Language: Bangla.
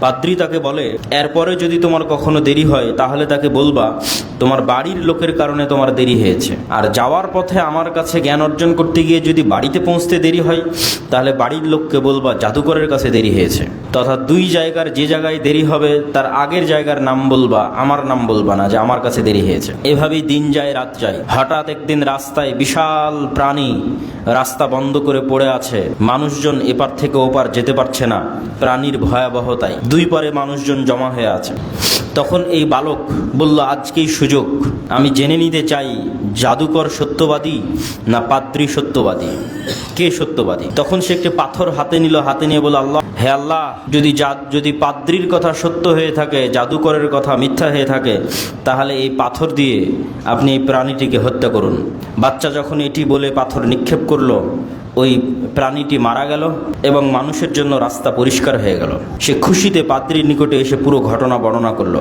পাদ্রি তাকে বলে এরপরে যদি তোমার কখনো দেরি হয় তাহলে তাকে বলবা তোমার বাড়ির লোকের কারণে তোমার দেরি হয়েছে। আর যাওয়ার পথে আমার কাছে জ্ঞান অর্জন করতে গিয়ে যদি বাড়িতে পৌঁছতে দেরি হয়, তাহলে বাড়ির লোককে বলবা জাদুকরের কাছে দেরি হয়েছে। তথা দুই জায়গার যে জায়গায় দেরি হবে, তার আগের জায়গার নাম বলবা, আমার নাম বলবা না যে আমার কাছে দেরি হয়েছে। এভাবেই দিন যায়, রাত যায়। হঠাৎ একদিন রাস্তায় বিশাল প্রাণী রাস্তা বন্ধ করে পড়ে আছে। মানুষজন এপার থেকে ওপার যেতে পারছে না। প্রাণীর ভয়াবহতায় দুই পারে মানুষজন জমা হয়ে আছে। তখন এই বালক বলল, আজকেই সুযোগ। আমি জেনে নিতে চাই, জাদুকর সত্যবাদী না পাদ্রী সত্যবাদী? কে সত্যবাদী? তখন সে একটি পাথর হাতে নিল, হাতে নিয়ে বলল, আল্লাহ, হে আল্লাহ, যদি যদি পাদ্রির কথা সত্য হয়ে থাকে, জাদুকরের কথা মিথ্যা হয়ে থাকে, তাহলে এই পাথর দিয়ে আপনি এই প্রাণীটিকে হত্যা করুন। বাচ্চা যখন এটি বলে পাথর নিক্ষেপ করল, ওই প্রাণীটি মারা গেল এবং মানুষের জন্য রাস্তা পরিষ্কার হয়ে গেল। সে খুশিতে পাদ্রির নিকটে এসে পুরো ঘটনা বর্ণনা করল।